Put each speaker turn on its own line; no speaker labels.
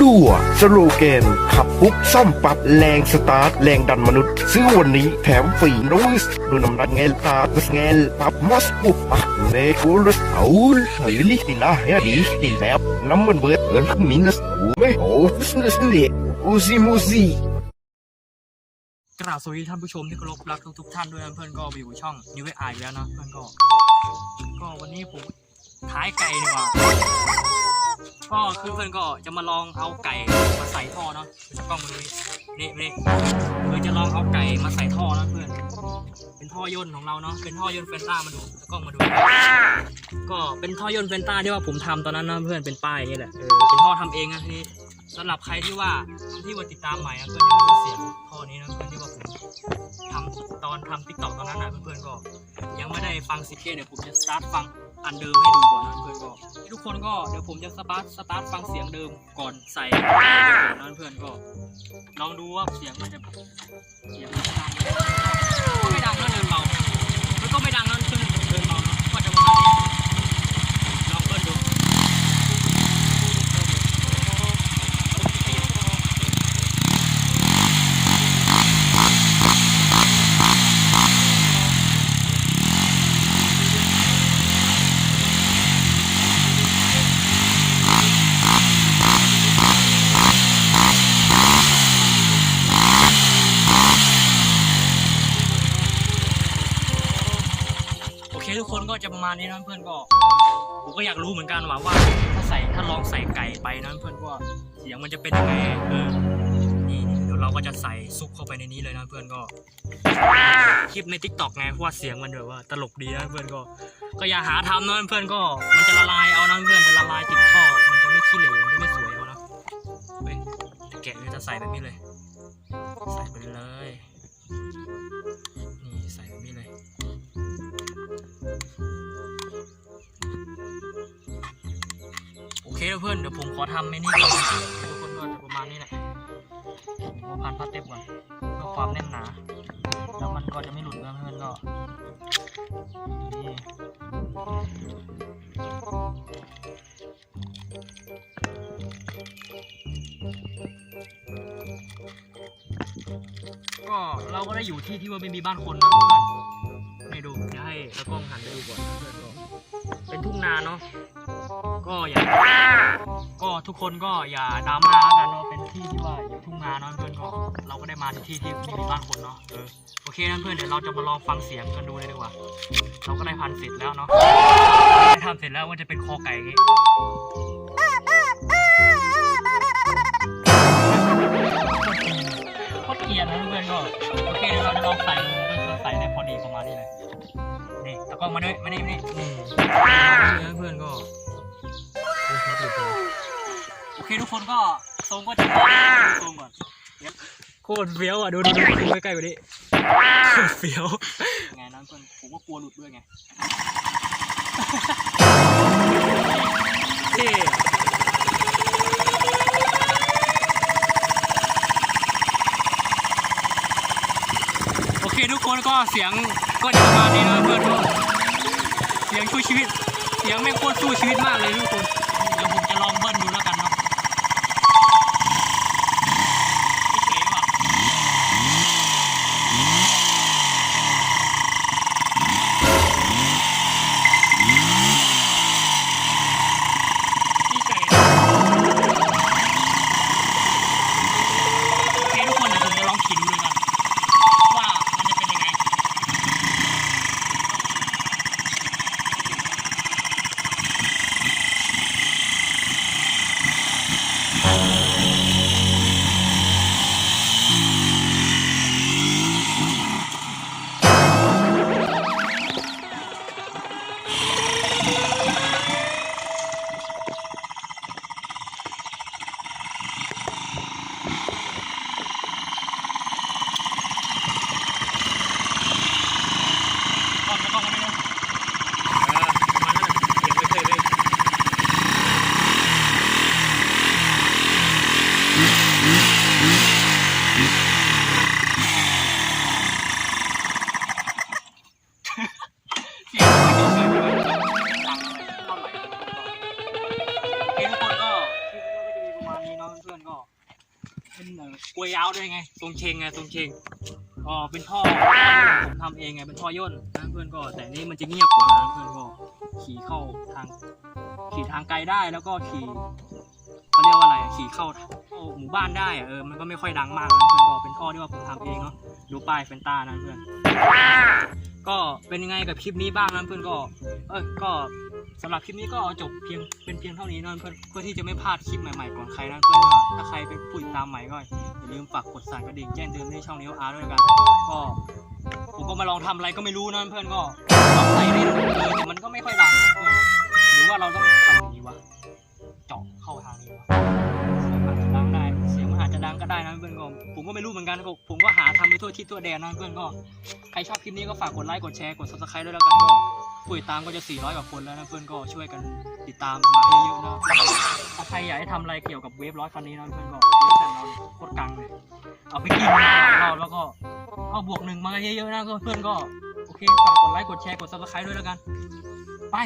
รั่ว สโลแกน ขับปุ๊บซ่อมปรับแรงสตาร์ท แรงดันมนุษย์ ซื้อวันนี้แถมฟรีนะวิสดูน้ำหนักเงลตาสเงลปับมอสปุบปะเนกูรสเอาหรือลิสินะเฮดีสิแล้วน้ำมันเบิดเอินมินสูไม่โอ้สนสเดอูซิมูซี
กราบสวัสดีท่านผู้ชมที่เคารพรักทุกทุกๆท่านด้วยนะเพื่อนก็มาอยู่ช่องนิวไอแล้วนะเพื่อนก็ ก็วันนี้ผมท้ายไก่ดีกว่า ก็คือเพื่อนก็จะมาลองเอาไก่มาใส่ท่อเนาะจะกล้องมาดูนี่นี่นี่คือจะลองเอาไก่มาใส่ท่อนะเพื่อน เป็นท่อย่นของเราเนาะเป็นท่อย่นเฟนต้ามาดูจะกล้องมาดู ก็เป็นท่อย่นเฟนต้าที่ว่าผมทำตอนนั้นนะเพื่อนเป็นป้ายนี่แหละเออเป็นท่อทำเองนะทีนี้สำหรับใครที่ว่าที่ว่าติดตามใหม่นะเพื่อนยังไม่รู้เสียงท่อนี้นะเพื่อนที่ว่าผมทำตอนทำติ๊กต็อกตอนนั้นนะเพื่อนๆก็ยังไม่ได้ฟังสิเคเดี๋ยวผมจะสตาร์ทฟัง อันเดิมให้ดูก่อนนะเพื่อนก็ทุกคนก็เดี๋ยวผมจะสตาร์ทสตาร์ทฟังเสียงเดิมก่อนใส่ก่อนะเพื่อนก็ลองดูว่าเสียงมันจะเสียงมันจะดังไม่ดังก็เดินเบามันก็ไม่ดังนะเพื่นเดินเบาเนอะก็จะประมาณนี้ลองเพื่อนดู โอเคนก็จะประมาณนี้นะเพื่อนก็ผมก็อยากรู้เหมือนกันว่าว่าถ้าใส่ถ้าลองใส่ไก่ไปนะเพื่อนว่าเสียงมันจะเป็นยังไงเออนี่เดี๋ยวเราก็จะใส่ซุปเข้าไปในนี้เลยนะเพื่อนก็คลิปในทิกตอกไงเพราะว่าเสียงมันแบบว่าตลกดีนะเพื่อนก็ ก็อย่าหาทำนะเพื่อนก็ มันจะละลายเอานะเพื่อนจะละลายติดท่อมันจะไม่ขี้เหร่มันจะไม่สวยเอานะเฮ้ยแกะเลยจะใส่แบบนี้เลย ใส่ไปเลย เคแล้วเพื่อน เดี๋ยวผมขอทำไม่นี่ก่อนทุกคนก็จะประมาณนี้แหละผมพันพาสเต็ปก่อนเพื่อความแน่นหนา แล้วมันก็จะไม่หลุดนะเพื่อนก็นี่ก็เราก็ได้อยู่ที่ที่ว่าไม่มีบ้านคนนะเพื่อนให้ดูจะให้แล้วกล้องหันไปดูก่อนเพื่อนก็เป็นทุ่งนาเนาะก็อย่าก็ ทุกคนก็อย่าดราม่ากันเนาะเป็นที่ที่ว่าอยู่ทุ่งนาเนาะเพื่อนก็เราก็ได้มาในที่ที่ไม่มีบ้านคนเนาะเออโอเคนะเพื่อนเดี๋ยวเราจะมาลองฟังเสียงกันดูเลยดีกว่าเราก็ได้พันเสร็จแล้วเนาะได้ทำเสร็จแล้วว่าจะเป็นคอไก่อย่างงี้โคตรเกียดนะเพื่อนก็โอเคเราจะลองใส่เพื่อนใส่ได้พอดีประมาณนี้เลยนี่ตะกล้องมาด้วยมานี่มานี่นี่เพื่อนก็ ทุกคนก็ทรงก็จะทรงก่อนโคตรเฟี้ยวอะดูดูดูใกล้ๆกว่านี้โคตรเฟี้ยวไงนั้นเพื่อนผมก็กลัวหลุดด้วยไงเท่โอเคทุกคนก็เสียงก็จะประมาณนี้นะเพื่อนเสียงช่วยชีวิตเสียงแม่งโคตรสู้ชีวิตมากเลยทุกคนเดี๋ยวผมจะลองเบิ้ลดูแล้วกันะ ยาวด้วยไงทรงเชงไงทรงเชงก็เป็นท่อผมทำเองไงเป็นท่อย่นนะเพื่อนก็แต่นี่มันจะเงียบกว่านะเพื่อนก็ขี่เข้าทาง ขี่ทางไกลได้แล้วก็ขี่เขาเรียกว่าอะไรขี่เข้าเข้าหมู่บ้านได้อะเออมันก็ไม่ค่อยดังมากนะเพื่อนก็เป็นท่อที่ว่าผมทำเองเนาะดูป้ายเฟนต้านะเพื่อนก็เป็นยังไงกับคลิปนี้บ้างนะเพื่อนก็ เออก็สำหรับคลิปนี้ก็จบเพียงเป็นเพียงเท่านี้นะเพื่อนเพื่อที่จะไม่พลาดคลิปใหม่ๆก่อนใครนะเพื่อนก็ถ้าใครเป็นผู้ติดตามใหม่ก็ อย่าลืมฝากกดสั่นกระดิ่งแจ้งเตือนในช่องนี้อาร์ด้วยละกันก็ผมก็มาลองทำอะไรก็ไม่รู้นะเพื่อนก็ลองใส่เล่นเออแต่มันก็ไม่ค่อยดังนะเพื่อนหรือว่าเราต้องทำอย่างนี้วะเจาะเข้าทางนี้วะเสียงอาจจะดังได้เสียงมันอาจจะดังก็ได้นะเพื่อนก็ผมก็ไม่รู้เหมือนกันผมก็หาทำไปทั่วทิศทั่วแดนนะเพื่อนก็ใครชอบคลิปนี้ก็ฝากกดไลค์กดแชร์กด subscribe ด้วยแล้วกันก็ผู้ติดตามก็จะ 400 กว่าคนแล้วนะเพื่อนก็ช่วยกันติดตามมาเยอะๆนะถ้าใครอยากให้ทำอะไรเกี่ยวกับเวฟร้อยคันนี้นะเพื่อนก็ กังเลยเอาไปกินเราแล้วก็เอาบวกหนึ่งมาเยอะๆนะเพื่อนก็โอเคฝากกดไลค์กดแชร์กด subscribe ด้วยแล้วกัน ไป